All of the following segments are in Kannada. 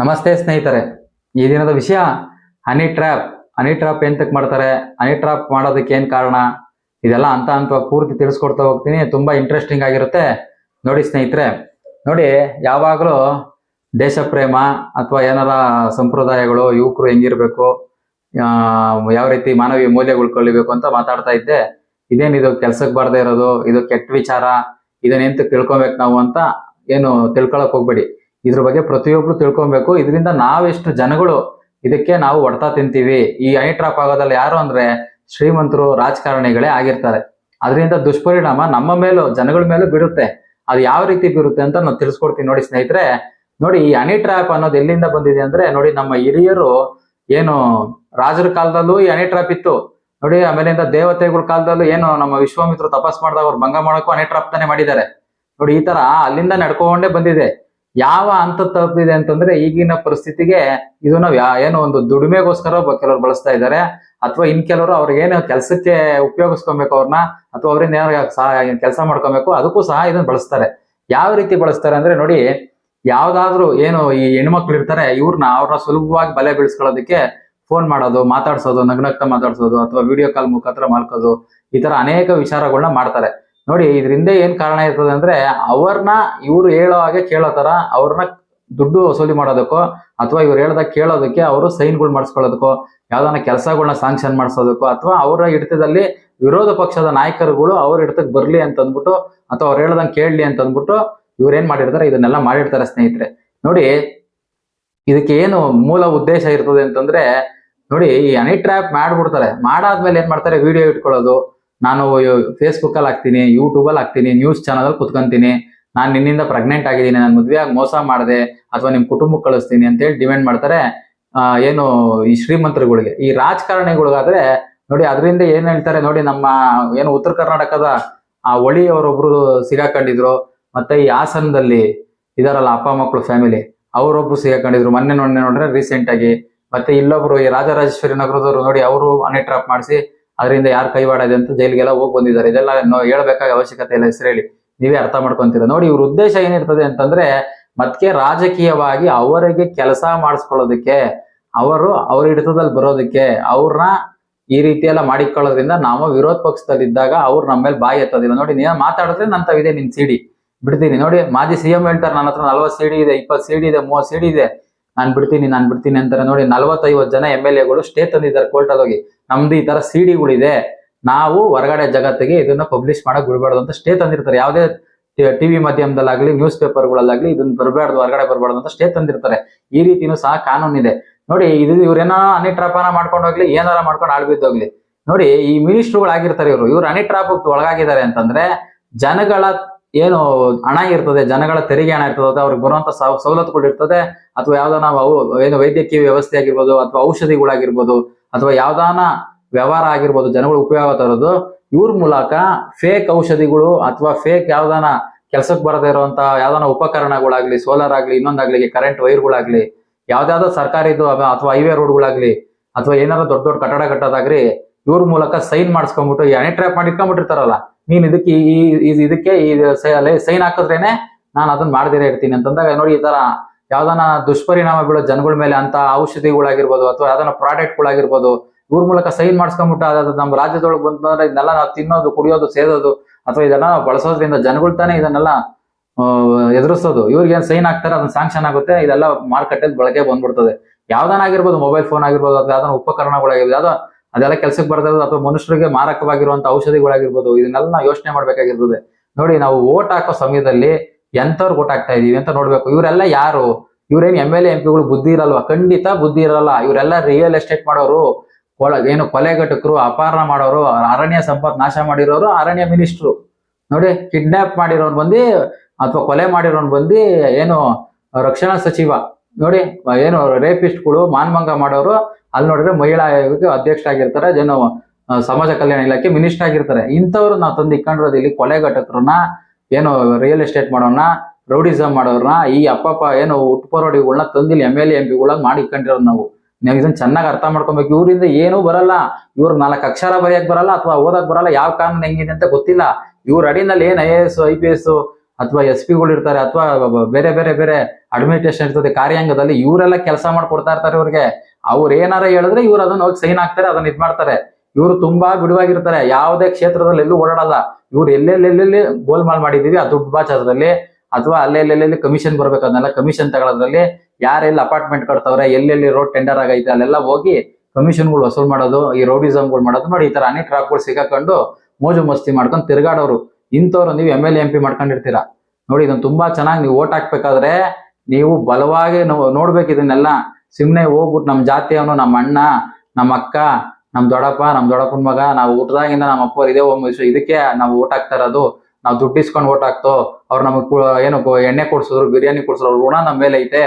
ನಮಸ್ತೆ ಸ್ನೇಹಿತರೆ. ಈ ದಿನದ ವಿಷಯ ಹನಿ ಟ್ರ್ಯಾಪ್. ಹನಿ ಟ್ರ್ಯಾಪ್ ಎಂತಕ್ ಮಾಡ್ತಾರೆ? ಹನಿ ಟ್ರ್ಯಾಪ್ ಮಾಡೋದಕ್ಕೆ ಏನ್ ಕಾರಣ? ಇದೆಲ್ಲ ಅಂತ ಅಂತ ಪೂರ್ತಿ ತಿಳಿಸ್ಕೊಡ್ತಾ ಹೋಗ್ತೀನಿ. ತುಂಬಾ ಇಂಟ್ರೆಸ್ಟಿಂಗ್ ಆಗಿರುತ್ತೆ. ನೋಡಿ ಸ್ನೇಹಿತರೆ. ನೋಡಿ, ಯಾವಾಗಲೂ ದೇಶ ಪ್ರೇಮ ಅಥವಾ ಏನಾರ ಸಂಪ್ರದಾಯಗಳು, ಯುವಕರು ಹೆಂಗಿರ್ಬೇಕು ಯಾವ ರೀತಿ ಮಾನವೀಯ ಮೌಲ್ಯಗಳು ಕಲಿಬೇಕು ಅಂತ ಮಾತಾಡ್ತಾ ಇದ್ದೆ. ಇದೇನು ಇದು ಕೆಲ್ಸಕ್ಕೆ ಬಾರದೇ ಇರೋದು? ಇದು ಕೆಟ್ಟ ವಿಚಾರ? ಇದನ್ನ ಎಂತ ತಿಳ್ಕೊಬೇಕು ನಾವು ಅಂತ ಏನು ತಿಳ್ಕೊಳಕ್ ಹೋಗ್ಬೇಡಿ. ಇದ್ರ ಬಗ್ಗೆ ಪ್ರತಿಯೊಬ್ರು ತಿಳ್ಕೊಬೇಕು. ಇದರಿಂದ ನಾವೆಷ್ಟು ಜನಗಳು ಇದಕ್ಕೆ ನಾವು ಹೊಡ್ತಾ ತಿಂತೀವಿ. ಈ ಐ ಟ್ರಾಪ್ ಆಗೋದಲ್ಲ ಯಾರು ಅಂದ್ರೆ ಶ್ರೀಮಂತರು, ರಾಜಕಾರಣಿಗಳೇ ಆಗಿರ್ತಾರೆ. ಅದರಿಂದ ದುಷ್ಪರಿಣಾಮ ನಮ್ಮ ಮೇಲೂ, ಜನಗಳ ಮೇಲೂ ಬಿಡುತ್ತೆ ಅದು ಯಾವ ರೀತಿ ಬೀರುತ್ತೆ ಅಂತ ನಾನು ತಿಳಿಸ್ಕೊಡ್ತೀನಿ ನೋಡಿ ಸ್ನೇಹಿತರೆ. ನೋಡಿ, ಈ ಹನಿ ಟ್ರಾಪ್ ಅನ್ನೋದು ಎಲ್ಲಿಂದ ಬಂದಿದೆ ಅಂದ್ರೆ, ನೋಡಿ ನಮ್ಮ ಹಿರಿಯರು ಏನು ರಾಜರ ಕಾಲದಲ್ಲೂ ಈ ಹನಿ ಟ್ರಾಪ್ ಇತ್ತು. ನೋಡಿ, ಆಮೇಲಿಂದ ದೇವತೆಗಳ ಕಾಲದಲ್ಲೂ ಏನು ನಮ್ಮ ವಿಶ್ವಾಮಿತ್ರ ತಪಾಸ್ ಮಾಡಿದಾಗ ಅವ್ರು ಭಂಗ ಮಾಡೋಕ್ಕೂ ಹನಿ ಟ್ರಾಪ್ ತಾನೇ ಮಾಡಿದ್ದಾರೆ. ನೋಡಿ, ಈ ತರ ಅಲ್ಲಿಂದ ನಡ್ಕೊಂಡೇ ಬಂದಿದೆ. ಯಾವ ಹಂತ ತಪ್ಪಿದೆ ಅಂತಂದ್ರೆ ಈಗಿನ ಪರಿಸ್ಥಿತಿಗೆ ಇದನ್ನ ನಾವು ಏನೋ ಒಂದು ದುಡಿಮೆಗೋಸ್ಕರ ಕೆಲವ್ರು ಬಳಸ್ತಾ ಇದ್ದಾರೆ. ಅಥವಾ ಇನ್ ಕೆಲವರು ಅವ್ರಿಗೇನು ಕೆಲಸಕ್ಕೆ ಉಪಯೋಗಿಸ್ಕೊಬೇಕು ಅವ್ರನ್ನ ಅಥವಾ ಅವ್ರಿಂದ ಏನಾರ ಕೆಲಸ ಮಾಡ್ಕೊಬೇಕು, ಅದಕ್ಕೂ ಸಹ ಇದನ್ನ ಬಳಸ್ತಾರೆ. ಯಾವ ರೀತಿ ಬಳಸ್ತಾರೆ ಅಂದ್ರೆ ನೋಡಿ, ಯಾವ್ದಾದ್ರು ಏನು ಈ ಹೆಣ್ಮಕ್ಳು ಇರ್ತಾರೆ ಇವ್ರನ್ನ ಅವ್ರನ್ನ ಸುಲಭವಾಗಿ ಬಲೆ ಬೀಳಿಸ್ಕೊಳ್ಳೋದಕ್ಕೆ ಫೋನ್ ಮಾಡೋದು, ಮಾತಾಡ್ಸೋದು, ನಗ್ನಗ್ತಾ ಮಾತಾಡ್ಸೋದು, ಅಥವಾ ವಿಡಿಯೋ ಕಾಲ್ ಮುಖಾಂತರ ಮಾಡ್ಕೋದು, ಈ ತರ ಅನೇಕ ವಿಚಾರಗಳನ್ನ ಮಾಡ್ತಾರೆ. ನೋಡಿ, ಇದರಿಂದ ಏನ್ ಕಾರಣ ಇರ್ತದೆ ಅಂದ್ರೆ ಅವ್ರನ್ನ ಇವ್ರು ಹೇಳೋ ಹಾಗೆ ಕೇಳೋ ತರ ಅವ್ರನ್ನ ದುಡ್ಡು ವಸೂಲಿ ಮಾಡೋದಕ್ಕೋ, ಅಥವಾ ಇವ್ರು ಹೇಳ್ದಾಗ ಕೇಳೋದಕ್ಕೆ ಅವರು ಸೈನ್ಗಳು ಮಾಡಿಸ್ಕೊಳ್ಳೋದಕ್ಕೋ, ಯಾವ್ದಾನ ಕೆಲಸಗಳನ್ನ ಸಾಂಕ್ಷನ್ ಮಾಡಿಸೋದಕ್ಕೋ, ಅಥವಾ ಅವರ ಹಿಡಿತದಲ್ಲಿ ವಿರೋಧ ಪಕ್ಷದ ನಾಯಕರುಗಳು ಅವ್ರ ಹಿಡಿತಕ್ಕೆ ಬರ್ಲಿ ಅಂತ ಅಂದ್ಬಿಟ್ಟು ಅಥವಾ ಅವ್ರು ಹೇಳ್ದಂಗೆ ಕೇಳಲಿ ಅಂತ ಅಂದ್ಬಿಟ್ಟು ಇವ್ರು ಏನ್ ಮಾಡಿರ್ತಾರೆ, ಇದನ್ನೆಲ್ಲ ಮಾಡಿರ್ತಾರೆ ಸ್ನೇಹಿತರೆ. ನೋಡಿ, ಇದಕ್ಕೆ ಏನು ಮೂಲ ಉದ್ದೇಶ ಇರ್ತದೆ ಅಂತಂದ್ರೆ, ನೋಡಿ, ಈ ಅನಿ ಟ್ರ್ಯಾಪ್ ಮಾಡ್ಬಿಡ್ತಾರೆ. ಮಾಡಾದ್ಮೇಲೆ ಏನ್ ಮಾಡ್ತಾರೆ? ವಿಡಿಯೋ ಇಟ್ಕೊಳ್ಳೋದು ನಾನು ಫೇಸ್ಬುಕ್ ಅಲ್ಲಿ ಹಾಕ್ತೀನಿ ಯೂಟ್ಯೂಬ್ ಅಲ್ಲಿ ಹಾಕ್ತೀನಿ ನ್ಯೂಸ್ ಚಾನಲ್ ಅಲ್ಲಿ ಕುತ್ಕೊಂತೀನಿ. ನಾನು ನಿನ್ನಿಂದ ಪ್ರೆಗ್ನೆಂಟ್ ಆಗಿದ್ದೀನಿ, ನಾನು ಮದ್ವೆ ಆಗಿ ಮೋಸ ಮಾಡಿದೆ, ಅಥವಾ ನಿಮ್ಮ ಕುಟುಂಬಕ್ಕೆ ಕಳಿಸ್ತೀನಿ ಅಂತ ಹೇಳಿ ಡಿಮ್ಯಾಂಡ್ ಮಾಡ್ತಾರೆ ಏನು ಈ ಶ್ರೀಮಂತರುಗಳಿಗೆ. ಈ ರಾಜಕಾರಣಿಗಳಿಗಾದ್ರೆ ನೋಡಿ ಅದರಿಂದ ಏನ್ ಹೇಳ್ತಾರೆ ನೋಡಿ ನಮ್ಮ ಏನು ಉತ್ತರ ಕರ್ನಾಟಕದ ಆ ಒಳಿ ಅವರೊಬ್ರು ಸಿಗಾಕೊಂಡಿದ್ರು, ಮತ್ತೆ ಈ ಹಾಸನದಲ್ಲಿ ಇದಾರಲ್ಲ ಅಪ್ಪ ಮಕ್ಕಳು ಫ್ಯಾಮಿಲಿ ಅವರೊಬ್ರು ಸಿಗಾಕೊಂಡಿದ್ರು. ಮೊನ್ನೆ ನೋಡ್ರೆ ರೀಸೆಂಟ್ ಆಗಿ, ಮತ್ತೆ ಇಲ್ಲೊಬ್ರು ಈ ರಾಜರಾಜೇಶ್ವರಿ ನಗರದವರು ನೋಡಿ ಅವರು ಹನಿ ಟ್ರಾಪ್ ಮಾಡಿಸಿ ಅದರಿಂದ ಯಾರು ಕೈವಾಡ ಇದೆ ಅಂತ ಜೈಲಿಗೆಲ್ಲ ಹೋಗಿ ಬಂದಿದ್ದಾರೆ. ಇದೆಲ್ಲ ಹೇಳಬೇಕಾದ ಅವಶ್ಯಕತೆ ಇಲ್ಲ ಹೆಸರು ಹೇಳಿ. ನೀವೇ ಅರ್ಥ ಮಾಡ್ಕೊಂತೀರ. ನೋಡಿ ಇವ್ರ ಉದ್ದೇಶ ಏನಿರ್ತದೆ ಅಂತಂದ್ರೆ ಮತ್ತೆ ರಾಜಕೀಯವಾಗಿ ಅವರಿಗೆ ಕೆಲಸ ಮಾಡಿಸ್ಕೊಳ್ಳೋದಕ್ಕೆ, ಅವರು ಅವ್ರ ಹಿಡಿತದಲ್ಲಿ ಬರೋದಕ್ಕೆ ಅವ್ರನ್ನ ಈ ರೀತಿ ಎಲ್ಲ ಮಾಡಿಕೊಳ್ಳೋದ್ರಿಂದ ನಾವು ವಿರೋಧ ಪಕ್ಷದಲ್ಲಿದ್ದಾಗ ಅವ್ರು ನಮ್ಮ ಮೇಲೆ ಬಾಯಿ ಎತ್ತೋದಿಲ್ಲ. ನೋಡಿ ನೀನು ಮಾತಾಡಿದ್ರೆ ನಂತವಿದೆ ನಿನ್ ಸಿಡಿ ಬಿಡ್ತೀನಿ. ನೋಡಿ ಮಾಜಿ ಸಿಎಂ ಹೇಳ್ತಾರೆ, ನನ್ನ ಹತ್ರ ನಲ್ವತ್ತು ಸಿಡಿ ಇದೆ, ಇಪ್ಪತ್ತು ಸಿಡಿ ಇದೆ, ಮೂವತ್ತು ಸಿಡಿ ಇದೆ. ನಾನು ಬಿಡ್ತೀನಿ ನಾನು ಬಿಡ್ತೀನಿ ಅಂತಾರೆ. ನೋಡಿ ನಲವತ್ತೈವತ್ತು ಜನ ಎಂ ಎಲ್ ಎಗಳು ಸ್ಟೇ ತಂದಿದ್ದಾರೆ ಕೋರ್ಟಲ್ಲಿ ಹೋಗಿ. ನಮ್ದು ಈ ತರ ಸಿಡಿಗಳಿದೆ ನಾವು ಹೊರಗಡೆ ಜಗತ್ತಿಗೆ ಇದನ್ನ ಪಬ್ಲಿಷ್ ಮಾಡಕ್ ಬಿಡಬಾರ್ದು ಅಂತ ಸ್ಟೇ ತಂದಿರ್ತಾರೆ. ಯಾವುದೇ ಟಿವಿ ಮಾಧ್ಯಮದಲ್ಲಾಗ್ಲಿ ನ್ಯೂಸ್ ಪೇಪರ್ಗಳಲ್ಲಾಗ್ಲಿ ಇದನ್ನ ಬರಬಾರ್ದು ಹೊರಗಡೆ ಬರಬಾರ್ದು ಅಂತ ಸ್ಟೇ ತಂದಿರ್ತಾರೆ. ಈ ರೀತಿನೂ ಸಹ ಕಾನೂನಿದೆ ನೋಡಿ, ಇದು ಇವ್ರೇನೋ ಟ್ರಾಪ್ ಅನ್ನ ಮಾಡ್ಕೊಂಡು ಹೋಗ್ಲಿ, ಏನಾರ ಮಾಡ್ಕೊಂಡು ಆಳ್ಬಿದ್ದೋಗ್ಲಿ ನೋಡಿ, ಈ ಮಿನಿಸ್ಟ್ರುಗಳಾಗಿರ್ತಾರೆ ಇವರು. ಇವ್ರು ಅನಿ ಟ್ರಾಪ್ ಒಳಗಾಗಿದ್ದಾರೆ ಅಂತಂದ್ರೆ ಜನಗಳ ಏನು ಹಣ ಇರ್ತದೆ, ಜನಗಳ ತೆರಿಗೆ ಹಣ ಇರ್ತದೆ, ಅವ್ರಿಗೆ ಬರುವಂತ ಸವ- ಸವಲತ್ತುಗಳು ಇರ್ತದೆ. ಅಥವಾ ಯಾವ್ದೋ ನಾವು ಏನು ವೈದ್ಯಕೀಯ ವ್ಯವಸ್ಥೆ ಆಗಿರ್ಬೋದು ಅಥವಾ ಔಷಧಿಗಳಾಗಿರ್ಬೋದು. ಅಥವಾ ಯಾವ್ದಾನ ವ್ಯವಹಾರ ಆಗಿರ್ಬೋದು, ಜನಗಳು ಉಪಯೋಗ ತರೋದು, ಇವ್ರ ಮೂಲಕ ಫೇಕ್ ಔಷಧಿಗಳು ಅಥವಾ ಫೇಕ್ ಯಾವ್ದಾನ ಕೆಲಸಕ್ಕೆ ಬರದೇ ಇರುವಂತ ಯಾವ್ದಾನ ಉಪಕರಣಗಳಾಗ್ಲಿ ಸೋಲಾರ್ ಆಗ್ಲಿ, ಇನ್ನೊಂದಾಗ್ಲಿ ಕರೆಂಟ್ ವೈರ್ಗಳಾಗ್ಲಿ ಯಾವ್ದಾದ್ರು ಸರ್ಕಾರಿದು ಅಥವಾ ಹೈವೇ ರೋಡ್ಗಳಾಗ್ಲಿ ಅಥವಾ ಏನಾರ ದೊಡ್ಡ ದೊಡ್ಡ ಕಟ್ಟಡ ಕಟ್ಟೋದಾಗ್ರಿ ಇವ್ರ ಮೂಲಕ ಸೈನ್ ಮಾಡಿಸ್ಕೊಂಡ್ಬಿಟ್ಟು ಹನಿ ಟ್ರ್ಯಾಪ್ ಮಾಡಿ ಇಟ್ಕೊಂಡ್ಬಿಟ್ಟಿರ್ತಾರಲ್ಲ, ನೀನ್ ಇದಕ್ಕೆ ಈ- ಇದಕ್ಕೆ ಈ ಸೈನ್ ಹಾಕಿದ್ರೇನೆ ನಾನು ಅದನ್ನ ಮಾಡದಿರೇ ಇರ್ತೀನಿ ಅಂತಂದಾಗ ನೋಡಿ ಈ ತರ ಯಾವ್ದಾನ ದುಷ್ಪರಿಣಾಮ ಬೀಳೋ ಜನಗಳ ಮೇಲೆ ಅಂತ ಔಷಧಿಗಳಾಗಿರ್ಬೋದು ಅಥವಾ ಯಾವ್ದಾನ ಪ್ರಾಡಕ್ಟ್ಗಳಾಗಿರ್ಬೋದು, ಇವ್ರ ಮೂಲಕ ಸೈನ್ ಮಾಡಿಸ್ಕೊಂಡ್ಬಿಟ್ಟು ಅದಾದ ನಮ್ಮ ರಾಜ್ಯದೊಳಗೆ ಬಂದ್ರೆ ಇದನ್ನೆಲ್ಲ ನಾವು ತಿನ್ನೋದು, ಕುಡಿಯೋದು, ಸೇದೋದು ಅಥವಾ ಇದೆಲ್ಲ ಬಳಸೋದ್ರಿಂದ ಜನಗಳು ತಾನೇ ಇದನ್ನೆಲ್ಲ ಎದುರಿಸೋದು. ಇವ್ರಿಗೆ ಏನ್ ಸೈನ್ ಹಾಕ್ತಾರೆ ಅದನ್ನ ಸ್ಯಾಂಕ್ಷನ್ ಆಗುತ್ತೆ, ಇದೆಲ್ಲ ಮಾರ್ಕೆಟಲ್ಲಿ ಬಳಕೆ ಬಂದ್ಬಿಡ್ತದೆ. ಯಾವ್ದಾನ ಆಗಿರ್ಬೋದು, ಮೊಬೈಲ್ ಫೋನ್ ಆಗಿರ್ಬೋದು, ಅಥವಾ ಯಾವ್ದಾನ ಉಪಕರಣಗಳಾಗಿರ್ಬೋದು, ಯಾವ್ದೋ ಅದೆಲ್ಲ ಕೆಲ್ಸಕ್ಕೆ ಬರ್ತಿರೋದು ಅಥವಾ ಮನುಷ್ಯರಿಗೆ ಮಾರಕವಾಗಿರುವಂತ ಔಷಧಿಗಳಾಗಿರ್ಬೋದು, ಇದನ್ನೆಲ್ಲ ಯೋಚನೆ ಮಾಡ್ಬೇಕಾಗಿರ್ತದೆ. ನೋಡಿ, ನಾವು ಓಟ್ ಹಾಕೋ ಸಮಯದಲ್ಲಿ ಎಂತವ್ರಿಗೆ ಗೊತ್ತಾಗ್ತಾ ಇದೀವಿ ಅಂತ ನೋಡ್ಬೇಕು. ಇವರೆಲ್ಲ ಯಾರು? ಇವ್ರೇನು ಎಂ ಎಲ್ ಎಂ ಪಿಗಳು ಬುದ್ಧಿ ಇರಲ್ವಾ? ಖಂಡಿತ ಬುದ್ಧಿ ಇರಲ್ಲ. ಇವರೆಲ್ಲ ರಿಯಲ್ ಎಸ್ಟೇಟ್ ಮಾಡೋರು. ಕೊಳ ಏನು ಕೊಲೆಗಟಕರು ಅಪಹರಣ ಮಾಡೋರು ಅರಣ್ಯ ಸಂಪತ್ ನಾಶ ಮಾಡಿರೋರು ಅರಣ್ಯ ಮಿನಿಸ್ಟ್ರು ನೋಡಿ ಕಿಡ್ನಾಪ್ ಮಾಡಿರೋನ್ ಬಂದು ಅಥವಾ ಕೊಲೆ ಮಾಡಿರೋನ್ ಬಂದು ಏನು ರಕ್ಷಣಾ ಸಚಿವ. ನೋಡಿ ಏನು ರೇಪಿಸ್ಟ್ಗಳು ಮಾನಭಂಗ ಮಾಡೋರು ಅಲ್ಲಿ ನೋಡಿದ್ರೆ ಮಹಿಳಾ ಆಯೋಗಕ್ಕೆ ಅಧ್ಯಕ್ಷರಾಗಿರ್ತಾರೆ ಆ, ಸಮಾಜ ಕಲ್ಯಾಣ ಇಲಾಖೆ ಮಿನಿಸ್ಟರ್ ಆಗಿರ್ತಾರೆ. ಇಂಥವ್ರು ನಾವು ತಂದು ಇಕ್ಕೊಂಡಿರೋದು ಇಲ್ಲಿ ಕೊಲೆಗಟಕರನ್ನ ಏನು ರಿಯಲ್ ಎಸ್ಟೇಟ್ ಮಾಡೋಣ ರೌಡಿಸಮ್ ಮಾಡೋರ್ನ ಈ ಅಪ್ಪಪ್ಪ ಏನು ಉಟ್ಪರೋಡಿಗಳನ್ನ ತಂದಿಲ್ಲ ಎಂ ಎಲ್ ಎಂ ಪಿಗಳಾಗ ಮಾಡಿ ಇಟ್ಕೊಂಡಿರೋದು ನಾವು. ನಾವು ಇದನ್ನ ಚೆನ್ನಾಗಿ ಅರ್ಥ ಮಾಡ್ಕೊಬೇಕು. ಇವರಿಂದ ಏನು ಬರಲ್ಲ. ಇವ್ರ ನಾಲ್ಕು ಅಕ್ಷರ ಬರೆಯಕ್ ಬರಲ್ಲ ಅಥವಾ ಓದಕ್ ಬರಲ್ಲ. ಯಾವ ಕಾನೂನು ಹೆಂಗಿದೆ ಅಂತ ಗೊತ್ತಿಲ್ಲ. ಇವ್ರ ಅಡಿನಲ್ಲಿ ಏನ್ I A S I P S ಅಥವಾ ಎಸ್ ಪಿಗಳು ಇರ್ತಾರೆ ಅಥವಾ ಬೇರೆ ಬೇರೆ ಬೇರೆ ಅಡ್ಮಿನಿಸ್ಟ್ರೇಷನ್ ಇರ್ತದೆ ಕಾರ್ಯಾಂಗದಲ್ಲಿ ಇವರೆಲ್ಲ ಕೆಲಸ ಮಾಡ್ಕೊಡ್ತಾ ಇರ್ತಾರೆ ಇವ್ರಿಗೆ. ಅವ್ರು ಏನಾರ ಹೇಳಿದ್ರೆ ಇವ್ರು ಅದನ್ನ ಹೋಗಿ ಸೈನ್ ಹಾಕ್ತಾರೆ, ಅದನ್ನ ಇದ್ ಮಾಡ್ತಾರೆ ಇವರು ತುಂಬಾ ಬಿಡುವಾಗಿರ್ತಾರೆ ಯಾವುದೇ ಕ್ಷೇತ್ರದಲ್ಲಿ ಎಲ್ಲೂ ಓಡಾಡಲ್ಲ. ಇವ್ರು ಎಲ್ಲೆಲ್ಲೆಲ್ಲೆಲ್ಲಿ ಗೋಲ್ಮಾಲ್ ಮಾಡಿದೀವಿ, ಆ ದುಡ್ಡು ಬಾಚೋದ್ರಲ್ಲಿ ಅಥವಾ ಅಲ್ಲೆಲ್ಲೆಲ್ಲೆಲ್ಲಿ ಕಮಿಷನ್ ಬರ್ಬೇಕು, ಅದನ್ನೆಲ್ಲ ಕಮಿಷನ್ ತಗೊಳ್ಳೋದ್ರಲ್ಲಿ ಯಾರೆಲ್ಲಿ ಅಪಾರ್ಟ್ಮೆಂಟ್ ಕಟ್ತವ್ರೆ, ಎಲ್ಲೆಲ್ಲಿ ರೋಡ್ ಟೆಂಡರ್ ಆಗೈತೆ, ಅಲ್ಲೆಲ್ಲ ಹೋಗಿ ಕಮಿಷನ್ಗಳು ವಸೂಲ್ ಮಾಡೋದು, ಈ ರೌಡಿಸಮ್ಗಳು ಮಾಡೋದು ನೋಡಿ, ಈ ತರ ಅನಿ ಟ್ರಾಪ್ಗಳು ಸಿಗಾಕೊಂಡು ಮೋಜು ಮಸ್ತಿ ಮಾಡ್ಕೊಂಡು ತಿರ್ಗಾಡೋರು. ಇಂಥವ್ರು ನೀವು ಎಂ ಎಲ್ ಎಂ ಪಿ ಮಾಡ್ಕೊಂಡಿರ್ತೀರಾ? ನೋಡಿ ಇದನ್ನ ತುಂಬಾ ಚೆನ್ನಾಗಿ ನೀವು ಓಟ್ ಹಾಕ್ಬೇಕಾದ್ರೆ ನೀವು ಬಲವಾಗಿ ನೋಡ್ಬೇಕು ಇದನ್ನೆಲ್ಲ. ಸುಮ್ನೆ ಹೋಗ್ಬಿಟ್ಟು ನಮ್ಮ ಜಾತಿಯವನು ನಮ್ಮ ಅಣ್ಣ ನಮ್ಮ ಅಕ್ಕ ನಮ್ ದೊಡ್ಡಪ್ಪ, ನಮ್ ದೊಡ್ಡಪ್ಪನ ಮಗ, ನಾವು ಊಟದಾಗಿಂದ ನಮ್ಮ ಅಪ್ಪ ಇದೇ ಇದಕ್ಕೆ ನಾವು ಓಟ್ ಹಾಕ್ತಾ ಇರೋದು, ನಾವು ದುಡ್ಡು ಇಸ್ಕೊಂಡು ಓಟ್ ಹಾಕ್ತೋ, ಅವ್ರು ನಮಗ್ ಏನು ಎಣ್ಣೆ ಕೊಡ್ಸಿದ್ರು, ಬಿರಿಯಾನಿ ಕೊಡ್ಸಿದ್ರು ಋಣ ನಮ್ಮ ಮೇಲೆ ಐತೆ.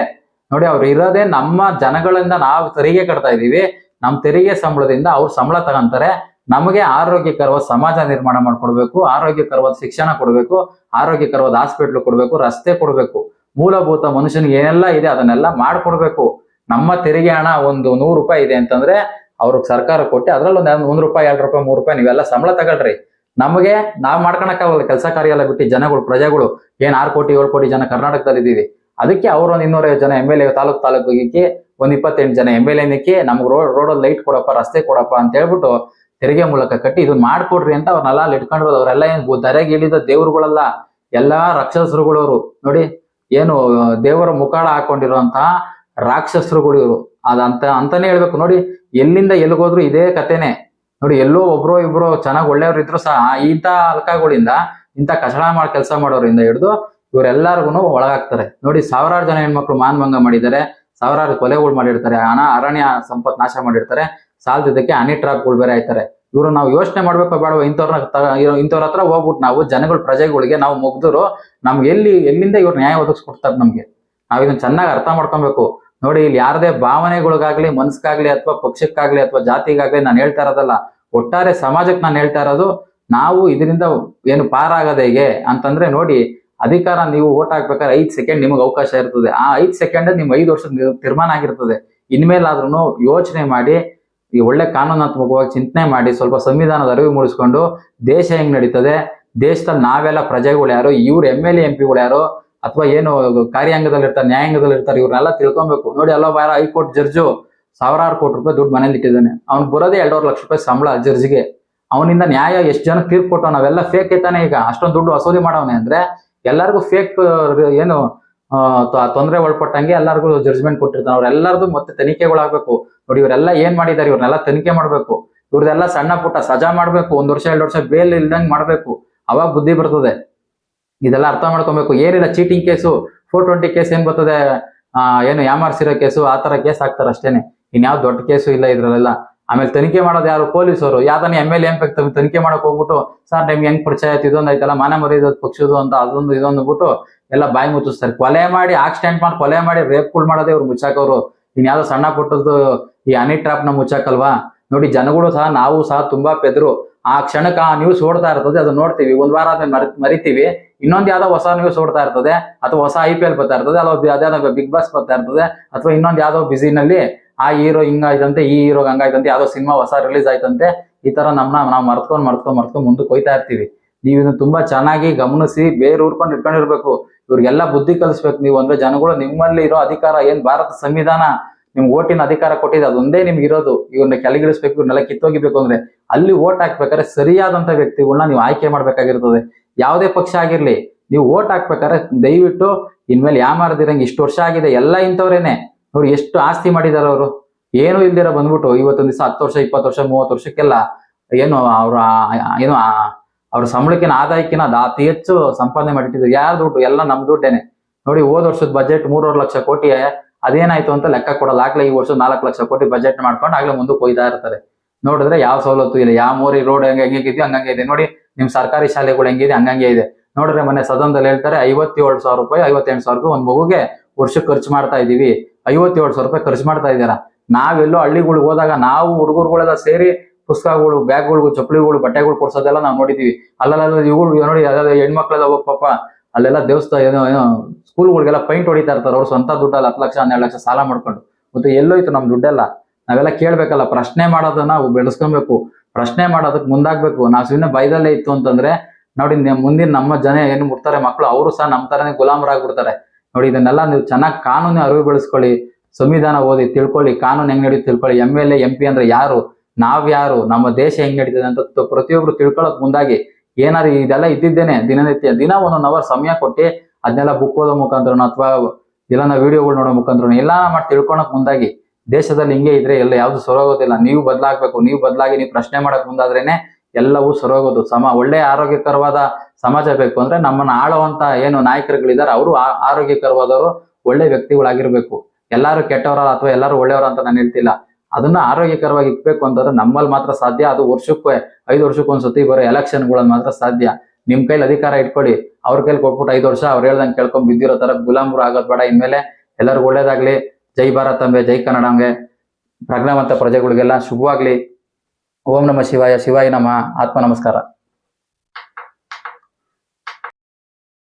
ನೋಡಿ, ಅವ್ರು ಇರೋದೇ ನಮ್ಮ ಜನಗಳಿಂದ ನಾವು ತೆರಿಗೆ ಕಟ್ತಾ ಇದೀವಿ. ನಮ್ ತೆರಿಗೆ ಸಂಬಳದಿಂದ ಅವ್ರು ಸಂಬಳ ತಗೊಂತಾರೆ. ನಮಗೆ ಆರೋಗ್ಯಕರವಾದ ಸಮಾಜ ನಿರ್ಮಾಣ ಮಾಡ್ಕೊಡ್ಬೇಕು, ಆರೋಗ್ಯಕರವಾದ ಶಿಕ್ಷಣ ಕೊಡ್ಬೇಕು, ಆರೋಗ್ಯಕರವಾದ ಹಾಸ್ಪಿಟ್ಲ್ ಕೊಡ್ಬೇಕು, ರಸ್ತೆ ಕೊಡ್ಬೇಕು. ಮೂಲಭೂತ ಮನುಷ್ಯನಿಗೆ ಏನೆಲ್ಲ ಇದೆ ಅದನ್ನೆಲ್ಲ ಮಾಡ್ಕೊಡ್ಬೇಕು. ನಮ್ಮ ತೆರಿಗೆ ಹಣ ಒಂದು ನೂರು ರೂಪಾಯಿ ಇದೆ ಅಂತಂದ್ರೆ ಅವ್ರಿಗೆ ಸರ್ಕಾರ ಕೊಟ್ಟು ಅದ್ರಲ್ಲಿ ಒಂದು ಒಂದ್ ರೂಪಾಯಿ, ಎರಡು ರೂಪಾಯಿ, ಮೂರು ರೂಪಾಯಿ ನೀವೆಲ್ಲ ಸಂಬಳ ತಗೊಳ್ರಿ. ನಮಗೆ ನಾವ್ ಮಾಡ್ಕೊಳಕ್ಕಾಗಲ್ಲ ಕೆಲಸ ಕಾರ್ಯ ಎಲ್ಲ ಬಿಟ್ಟು ಜನಗಳು, ಪ್ರಜೆಗಳು. ಏನ್ ಆರು ಕೋಟಿ, ಏಳು ಕೋಟಿ ಜನ ಕರ್ನಾಟಕದಲ್ಲಿ ಇದ್ದೀವಿ ಅದಕ್ಕೆ ಅವ್ರು ಒಂದ್ ಇನ್ನೂರೈವತ್ತು ಜನ ಎಂ ಎಲ್ ಎ ತಾಲೂಕ್ ತಾಲೂಕಿಗೆ, ಒಂದ್ ಇಪ್ಪತ್ತೆಂಟು ಜನ ಎಂ ಎಲ್ ಎನಕ್ಕೆ ನಮ್ಗೆ ರೋಡ್ ರೋಡಲ್ಲಿ ಲೈಟ್ ಕೊಡಪ್ಪ, ರಸ್ತೆ ಕೊಡಪ್ಪ ಅಂತ ಹೇಳ್ಬಿಟ್ಟು ತೆರಿಗೆ ಮೂಲಕ ಕಟ್ಟಿ ಇದನ್ನ ಮಾಡ್ಕೊಡ್ರಿ ಅಂತ ಅವ್ರನ್ನೆಲ್ಲ ಅಲ್ಲಿ ಇಟ್ಕೊಂಡಿರೋದು ಅವರೆಲ್ಲ ಏನ್ ಗು- ಧರೆಗೆ ಇಳಿದ ದೇವ್ರುಗಳಲ್ಲ, ಎಲ್ಲಾ ರಾಕ್ಷಸರುಗಳವರು. ನೋಡಿ, ಏನು ದೇವರ ಮುಖಾಳ ಹಾಕೊಂಡಿರುವಂತಹ ರಾಕ್ಷಸರುಗಳು ಇವರು ಅದಂತ ಅಂತಾನೆ ಹೇಳ್ಬೇಕು. ನೋಡಿ, ಎಲ್ಲಿಂದ ಎಲ್ಲಿಗೋದ್ರು ಇದೇ ಕಥೆನೆ ನೋಡಿ, ಎಲ್ಲೋ ಒಬ್ರೋ ಇಬ್ರೋ ಚೆನ್ನಾಗ್ ಒಳ್ಳೆಯವ್ರು ಇದ್ರು ಸಹ ಇಂಥ ಅಲ್ಕಗಳಿಂದ, ಇಂಥ ಕಚಡ ಮಾಡಿ ಕೆಲಸ ಮಾಡೋರಿಂದ ಹಿಡಿದು ಇವರೆಲ್ಲರಿಗೂ ಒಳಗಾಗ್ತಾರೆ. ನೋಡಿ, ಸಾವಿರಾರು ಜನ ಹೆಣ್ಮಕ್ಳು ಮಾನಭಂಗ ಮಾಡಿದ್ದಾರೆ, ಸಾವಿರಾರು ಕೊಲೆಗಳು ಮಾಡಿರ್ತಾರೆ, ಹಣ, ಅರಣ್ಯ ಸಂಪತ್ ನಾಶ ಮಾಡಿರ್ತಾರೆ, ಸಾಲದಿದ್ದಕ್ಕೆ ಹನಿ ಟ್ರಾಪ್ಗಳು ಬೇರೆ ಆಯ್ತಾರೆ ಇವರು ನಾವು ಯೋಚನೆ ಮಾಡ್ಬೇಕು ಬೇಡವ ಇಂಥವ್ರನ್ನ ಇಂಥವ್ರ ಹತ್ರ ಹೋಗ್ಬಿಟ್ಟು ನಾವು ಜನಗಳ ಪ್ರಜೆಗಳಿಗೆ ನಾವು ಮುಗ್ದರು ನಮ್ಗೆ ಎಲ್ಲಿ, ಎಲ್ಲಿಂದ ಇವ್ರು ನ್ಯಾಯ ಒದಗಿಸ್ಕೊಡ್ತಾರೆ ನಮ್ಗೆ? ನಾವ್ ಇದನ್ನ ಚೆನ್ನಾಗಿ ಅರ್ಥ ಮಾಡ್ಕೊಬೇಕು. ನೋಡಿ, ಇಲ್ಲಿ ಯಾರದೇ ಭಾವನೆಗಳಿಗಾಗ್ಲಿ ಮನ್ಸ್ಗಾಗ್ಲಿ ಅಥವಾ ಪಕ್ಷಕ್ಕಾಗ್ಲಿ ಅಥವಾ ಜಾತಿಗಾಗ್ಲಿ ನಾನು ಹೇಳ್ತಾ ಇರೋದಲ್ಲ, ಒಟ್ಟಾರೆ ಸಮಾಜಕ್ಕೆ ನಾನು ಹೇಳ್ತಾ ಇರೋದು, ನಾವು ಇದರಿಂದ ಏನು ಪಾರಾಗದೆ ಹೇಗೆ ಅಂತಂದ್ರೆ ನೋಡಿ, ಅಧಿಕಾರ ನೀವು ಓಟ್ ಹಾಕ್ಬೇಕಾದ್ರೆ ಐದು ಸೆಕೆಂಡ್ ನಿಮಗೆ ಅವಕಾಶ ಇರ್ತದೆ. ಆ ಐದು ಸೆಕೆಂಡ್ ನಿಮ್ ಐದು ವರ್ಷದ ತೀರ್ಮಾನ ಆಗಿರ್ತದೆ. ಇನ್ಮೇಲಾದ್ರೂ ಯೋಚನೆ ಮಾಡಿ, ಈ ಒಳ್ಳೆ ಕಾನೂನಾತ್ಮಕವಾಗಿ ಚಿಂತನೆ ಮಾಡಿ, ಸ್ವಲ್ಪ ಸಂವಿಧಾನದ ಅರಿವು ಮೂಡಿಸ್ಕೊಂಡು ದೇಶ ಹೆಂಗ್ ನಡೀತದೆ ದೇಶದಲ್ಲಿ ನಾವೆಲ್ಲ ಪ್ರಜೆಗಳು ಯಾರು, ಇವ್ರು ಎಂ ಎಲ್ ಎಂ ಪಿಗಳು ಯಾರು ಅಥವಾ ಏನು ಕಾರ್ಯಾಂಗದಲ್ಲಿ ಇರ್ತಾರೆ ನ್ಯಾಯಾಂಗದಲ್ಲಿ ಇರ್ತಾರೆ ಇವ್ರನ್ನೆಲ್ಲ ತಿಳ್ಕೊಬೇಕು. ನೋಡಿ, ಅಲ್ಲೋ ಬಾರ ಹೈಕೋರ್ಟ್ ಜಡ್ಜು ಸಾವಿರಾರು ಕೋಟಿ ರೂಪಾಯಿ ದುಡ್ಡು ಮನೇಲಿ ಇಟ್ಟಿದ್ದಾನೆ. ಅವ್ನು ಬರೋದೇ ಎರಡೂವರೆ ಲಕ್ಷ ರೂಪಾಯಿ ಸಂಬಳ ಜಡ್ಜಿಗೆ. ಅವನಿಂದ ನ್ಯಾಯ, ಎಷ್ಟು ಜನ ತೀರ್ಪು ಕೊಟ್ಟು ನಾವೆಲ್ಲ ಫೇಕ್ ಐತಾನೆ ಈಗ. ಅಷ್ಟೊಂದು ದುಡ್ಡು ವಸೂಲಿ ಮಾಡವನೆ ಅಂದ್ರೆ ಎಲ್ಲರಿಗೂ ಫೇಕ್ ಏನು ತೊಂದ್ರೆ ಒಳಪಟ್ಟಂಗೆ ಎಲ್ಲರಿಗೂ ಜಡ್ಜ್ಮೆಂಟ್ ಕೊಟ್ಟಿರ್ತಾನೆ. ಅವ್ರೆಲ್ಲರದು ಮತ್ತೆ ತನಿಖೆಗಳಾಗಬೇಕು. ನೋಡಿ, ಇವರೆಲ್ಲ ಏನ್ ಮಾಡಿದ್ದಾರೆ, ಇವ್ರನ್ನೆಲ್ಲ ತನಿಖೆ ಮಾಡ್ಬೇಕು. ಇವ್ರದೆಲ್ಲ ಸಣ್ಣ ಪುಟ್ಟ ಸಜಾ ಮಾಡಬೇಕು. ಒಂದ್ ವರ್ಷ, ಎರಡು ವರ್ಷ ಬೇಲ್ ಇಲ್ದಂಗ್ ಮಾಡ್ಬೇಕು. ಅವಾಗ ಬುದ್ಧಿ ಬರ್ತದೆ. ಇದೆಲ್ಲ ಅರ್ಥ ಮಾಡ್ಕೊಬೇಕು. ಏನಿಲ್ಲ cheating case four twenty case ಏನ್ ಬರ್ತದೆ? ಏನು ಯಾಮಾರ್ಸಿರೋ ಕೇಸು ಆ ತರ ಕೇಸ್ ಹಾಕ್ತಾರೆ ಅಷ್ಟೇನೆ. ಇನ್ಯಾವ ದೊಡ್ಡ ಕೇಸು ಇಲ್ಲ ಇದ್ರಲ್ಲೆಲ್ಲ. ಆಮೇಲೆ ತನಿಖೆ ಮಾಡೋದು ಯಾರು? ಪೊಲೀಸರು. ಯಾವ್ದಾನ ಎಂ ಎಲ್ ಎಂ ತನಿಖೆ ಮಾಡಕ್ ಹೋಗ್ಬಿಟ್ಟು, ಸರ್, ನಿಮ್ಗೆ ಹೆಂಗ್ ಪರಿಚಯ ಆಯ್ತು? ಇದೊಂದು ಐತಲ್ಲ ಮಾನ ಮರ್ಯಾದೆ ಪಕ್ಷದ್ದು ಅಂತ, ಅದೊಂದು, ಇದೊಂದು ಬಿಟ್ಟು ಎಲ್ಲ ಬಾಯಿ ಮುಚ್ಚಿಸ್ತಾರೆ. ಕೊಲೆ ಮಾಡಿ ಆಕ್ಸಿಡೆಂಟ್ ಮಾಡಿ, ಕೊಲೆ ಮಾಡಿ ರೇಪ್ ರೇಪ್ಗಳು ಮಾಡೋದೇ ಇವ್ರು ಮುಚ್ಚಾಕವ್ರು. ಇನ್ ಯಾವ್ದೋ ಸಣ್ಣ ಪುಟ್ಟದ್ದು ಈ ಅನಿ ಟ್ರಾಪ್ನ ಮುಚ್ಚಾಕಲ್ವಾ? ನೋಡಿ, ಜನಗಳು ಸಹ, ನಾವು ಸಹ ತುಂಬಾ ಪೆದ್ರು. ಆ ಕ್ಷಣಕ್ಕೆ ಆ ನ್ಯೂಸ್ ಓಡ್ತಾ ಇರ್ತದೆ ಅದನ್ನ ನೋಡ್ತೀವಿ. ಒಂದ್ ವಾರ ಆದ್ಮೇಲೆ ಮರ್, ಮರಿತೀವಿ. ಇನ್ನೊಂದ್ ಯಾವ್ದೋ ಹೊಸ ನ್ಯೂಸ್ ಓಡ್ತಾ ಇರ್ತದೆ, ಅಥವಾ ಹೊಸ ಐ ಪಿ ಎಲ್ ಬರ್ತಾ ಇರ್ತದೆ ಅಲ್ಲ ಬಿಗ್ ಬಾಸ್ ಬರ್ತಾ ಇರ್ತದೆ, ಅಥವಾ ಇನ್ನೊಂದ್ ಯಾವ್ದೋ ಬಿಸಿನಲ್ಲಿ ಆ ಹೀರೋ ಹಿಂಗಾಯ್ತಂತೆ, ಈ ಹೀರೋ ಹಂಗಾಯ್ತಂತೆ ಯಾವ್ದೋ ಸಿನಿಮಾ ಹೊಸ ರಿಲೀಸ್ ಆಯ್ತಂತೆ, ಈ ತರ ನಮ್ನ ನಾವು ಮರ್ತ್ಕೊಂಡ್ ಮರ್ತ್ಕೊಂಡ್ ಮರ್ತ್ಕೊಂಡ್ ಮುಂದಕ್ಕೆ ಹೋಯ್ತಾ ಇರ್ತೀವಿ. ನೀವು ಇದನ್ನ ತುಂಬಾ ಚೆನ್ನಾಗಿ ಗಮನಿಸಿ, ಬೇರೆ ಊರ್ಕೊಂಡು ಇಟ್ಕೊಂಡಿರ್ಬೇಕು. ಇವ್ರಿಗೆಲ್ಲ ಬುದ್ಧಿ ಕಲಿಸ್ಬೇಕು ನೀವು ಅಂದ್ರೆ ಜನಗಳು ನಿಮ್ಮಲ್ಲಿ ಇರೋ ಅಧಿಕಾರ ಏನ್ ಭಾರತ ಸಂವಿಧಾನ ನಿಮ್ಗೆ ಓಟಿನ ಅಧಿಕಾರ ಕೊಟ್ಟಿದೆ, ಅದೊಂದೇ ನಿಮ್ಗೆ ಇರೋದು. ಇವ್ರನ್ನ ಕೆಳಗಿಡಿಸ್ಬೇಕು ಇವ್ರನ್ನೆಲ್ಲ ಕಿತ್ತೋಗಿಬೇಕು ಅಂದ್ರೆ ಅಲ್ಲಿ ಓಟ್ ಹಾಕ್ಬೇಕಾದ್ರೆ ಸರಿಯಾದಂತ ವ್ಯಕ್ತಿಗಳನ್ನ ನೀವು ಆಯ್ಕೆ ಮಾಡ್ಬೇಕಾಗಿರ್ತದೆ. ಯಾವುದೇ ಪಕ್ಷ ಆಗಿರ್ಲಿ, ನೀವು ಓಟ್ ಹಾಕ್ಬೇಕಾದ್ರೆ ದಯವಿಟ್ಟು ಇನ್ಮೇಲೆ ಯಾಮಾರದಿರಂಗೆ ಇಷ್ಟು ವರ್ಷ ಆಗಿದೆ, ಎಲ್ಲ ಇಂಥವ್ರೇನೆ. ಅವ್ರು ಎಷ್ಟು ಆಸ್ತಿ ಮಾಡಿದಾರೆ ಅವರು? ಏನು ಇಲ್ದಿರ ಬಂದ್ಬಿಟ್ಟು ಇವತ್ತೊಂದ್ ದಿವಸ ಹತ್ತು ವರ್ಷ, ಇಪ್ಪತ್ತು ವರ್ಷ, ಮೂವತ್ತು ವರ್ಷಕ್ಕೆಲ್ಲ ಏನು ಅವ್ರ ಏನು ಅವ್ರ ಸಂಬಳಕ್ಕಿನ ಆದಾಯಕ್ಕಿನ ಅತಿ ಹೆಚ್ಚು ಸಂಪಾದನೆ ಮಾಡಿಟ್ಟಿದ್ರು ಯಾರ ದುಡ್ಡು? ಎಲ್ಲ ನಮ್ ದುಡ್ಡೇನೆ. ನೋಡಿ, ಹೋದ ವರ್ಷದ ಬಜೆಟ್ ಮೂರುವರೆ ಲಕ್ಷ ಕೋಟಿ ಅದೇನಾಯ್ತು ಅಂತ ಲೆಕ್ಕ ಕೊಡಲ್ಲ. ಆಗ್ಲೇ ಈ ವರ್ಷ ನಾಲ್ಕು ಲಕ್ಷ ಕೋಟಿ ಬಜೆಟ್ ಮಾಡ್ಕೊಂಡು ಆಗ್ಲೇ ಮುಂದಕ್ಕೆ ಹೋಯ್ತಾ ಇರ್ತಾರೆ. ನೋಡಿದ್ರೆ ಯಾವ ಸವಲತ್ತು ಇಲ್ಲ. ಯಾವ ಮೋರಿ ರೋಡ್ ಹೆಂಗೆ ಹೆಂಗಿದ್ಯೋ ಹಂಗಂಗೆ ಇದೆ. ನೋಡಿ, ನಿಮ್ ಸರ್ಕಾರಿ ಶಾಲೆಗಳು ಹೆಂಗಿದೆ? ಹಂಗಂಗೆ ಇದೆ. ನೋಡಿದ್ರೆ ಮೊನ್ನೆ ಸದನದಲ್ಲಿ ಹೇಳ್ತಾರೆ, ಐವತ್ತೇಳು ಸಾವಿರ ರೂಪಾಯಿ, ಐವತ್ತೆಂಟು ಸಾವಿರ ರೂಪಾಯಿ ಒಂದು ಮಗುಗೆ ವರ್ಷಕ್ಕೆ ಖರ್ಚು ಮಾಡ್ತಾ ಇದೀವಿ ಐವತ್ತೇಳು ಸಾವಿರ ರೂಪಾಯಿ ಖರ್ಚು ಮಾಡ್ತಾ ಇದ್ದೀರಾ? ನಾವೆಲ್ಲೋ ಹಳ್ಳಿಗಳಿಗೆ ಹೋದಾಗ ನಾವು ಹುಡುಗರುಗಳೆಲ್ಲ ಸೇರಿ ಪುಸ್ತಕಗಳು, ಬ್ಯಾಗ್ಗಳು, ಚಪ್ಪಲಿಗಳು, ಬಟ್ಟೆಗಳು ಕೊಡ್ಸೋದೆಲ್ಲ ನಾವು ನೋಡಿದೀವಿ ಅಲ್ಲಲ್ಲ ಇವುಗಳು ನೋಡಿ, ಅಲ್ಲೆಲ್ಲ ಹೆಣ್ಮಕ್ಳೆಲ್ಲ ಹೋಗ್ ಪಾಪ ಅಲ್ಲೆಲ್ಲ ದೇವಸ್ಥಾನ ಏನೋ ಏನೋ ಸ್ಕೂಲ್ಗಳಿಗೆಲ್ಲ ಪೈಂಟ್ ಹೊಡಿತಾ ಇರ್ತಾರೆ. ಅವ್ರು ಸ್ವಂತ ದುಡ್ಡಲ್ಲ, ಹತ್ತು ಲಕ್ಷ, ಹನ್ನೆರಡು ಲಕ್ಷ ಸಾಲ ಮಾಡ್ಕೊಂಡು. ಮತ್ತೆ ಎಲ್ಲೋಯ್ತು ನಮ್ಮ ದುಡ್ಡೆಲ್ಲ? ನಾವೆಲ್ಲ ಕೇಳಬೇಕಲ್ಲ, ಪ್ರಶ್ನೆ ಮಾಡೋದನ್ನ ನಾವು ಬೆಳೆಸ್ಕೊಬೇಕು. ಪ್ರಶ್ನೆ ಮಾಡೋದಕ್ಕೆ ಮುಂದಾಗಬೇಕು. ನಾವು ಸುಮ್ಮನೆ ಬೈದಲ್ಲೇ ಇತ್ತು ಅಂತಂದ್ರೆ, ನೋಡಿ ಮುಂದಿನ ನಮ್ಮ ಜನ ಏನು ಮುಟ್ತಾರೆ ಮಕ್ಕಳು ಅವರು ಸಹ ನಮ್ಮ ತರನೇ ಗುಲಾಮರಾಗ್ಬಿಡ್ತಾರೆ. ನೋಡಿ, ಇದನ್ನೆಲ್ಲ ನೀವು ಚೆನ್ನಾಗಿ ಕಾನೂನು ಅರಿವು ಬೆಳೆಸ್ಕೊಳ್ಳಿ, ಸಂವಿಧಾನ ಓದಿ ತಿಳ್ಕೊಳ್ಳಿ, ಕಾನೂನು ಹೆಂಗ್ ನಡೆಯುತ್ತೆ ತಿಳ್ಕೊಳ್ಳಿ. M L A M P ಅಂದ್ರೆ ಯಾರು? ನಾವ್ ಯಾರು ನಮ್ಮ ದೇಶ ಹೆಂಗ್ ನಡೀತದೆ ಅಂತ ಪ್ರತಿಯೊಬ್ರು ತಿಳ್ಕೊಳ್ಳೋಕ್ ಮುಂದಾಗಿ ಏನಾರು ಇದೆಲ್ಲ ಇದ್ದಿದ್ದೇನೆ, ದಿನನಿತ್ಯ. ದಿನ ಒಂದೊಂದು ಅವರ್ ಸಮಯ ಕೊಟ್ಟು ಅದನ್ನೆಲ್ಲ ಬುಕ್ ಓದೋ ಮುಖಾಂತರ ಅಥವಾ ಇಲ್ಲ ವಿಡಿಯೋಗಳು ನೋಡೋ ಮುಖಾಂತರ ಎಲ್ಲ ಮಾಡಿ ತಿಳ್ಕೊಳಕ್ ಮುಂದಾಗಿ, ದೇಶದಲ್ಲಿ ಹಿಂಗೆ ಇದ್ರೆ ಎಲ್ಲ ಯಾವ್ದು ಸೊರೋಗೋದಿಲ್ಲ. ನೀವು ಬದಲಾಗಬೇಕು, ನೀವು ಬದಲಾಗಿ ನೀವು ಪ್ರಶ್ನೆ ಮಾಡಕ್ ಮುಂದಾದ್ರೇನೆ ಎಲ್ಲವೂ ಸೊರೋಗೋದು. ಸಮ, ಒಳ್ಳೆ ಆರೋಗ್ಯಕರವಾದ ಸಮಾಜ ಬೇಕು ಅಂದ್ರೆ ನಮ್ಮನ್ನ ಆಳುವಂತ ಏನು ನಾಯಕರುಗಳಿದ್ದಾರೆ, ಅವರು ಆರೋಗ್ಯಕರವಾದವರು ಒಳ್ಳೆ ವ್ಯಕ್ತಿಗಳಾಗಿರ್ಬೇಕು. ಎಲ್ಲಾರು ಕೆಟ್ಟವರ ಅಥವಾ ಎಲ್ಲಾರು ಒಳ್ಳೆಯವರ ಅಂತ ನಾನು ಹೇಳ್ತಿಲ್ಲ. ಅದನ್ನ ಆರೋಗ್ಯಕರವಾಗಿ ಇಕ್ಬೇಕು ಅಂತಂದ್ರೆ ನಮ್ಮಲ್ಲಿ ಮಾತ್ರ ಸಾಧ್ಯ, ಅದು ವರ್ಷಕ್ಕೆ, ಐದು ವರ್ಷಕ್ಕೆ ಒಂದ್ಸತಿ ಬರೋ ಎಲೆಕ್ಷನ್ಗಳಲ್ಲಿ ಮಾತ್ರ ಸಾಧ್ಯ. ನಿಮ್ ಕೈಲಿ ಅಧಿಕಾರ ಇಟ್ಕೊಳ್ಳಿ ಅವ್ರ ಕೈಲಿ ಕೊಟ್ಬಿಟ್ಟು ಐದು ವರ್ಷ ಅವ್ರು ಹೇಳ್ದಂಗೆ ಕೇಳ್ಕೊಂಡ್ ಬಿದ್ದಿರೋ ತರ ಗುಲಾಮರು ಆಗೋದ್ ಬೇಡ. ಇನ್ಮೇಲೆ ಎಲ್ಲರಿಗೂ ಒಳ್ಳೇದಾಗ್ಲಿ. ಜೈ ಭಾರತ್ ಅಂಬೆ, ಜೈ ಕನ್ನಡಂಗೆ ಪ್ರಜ್ಞಾವಂತ ಪ್ರಜೆಗಳಿಗೆಲ್ಲ ಶುಭವಾಗ್ಲಿ. ಓಂ ನಮ ಶಿವಾಯ ಶಿವಾಯ ನಮ. ಆತ್ಮ ನಮಸ್ಕಾರ.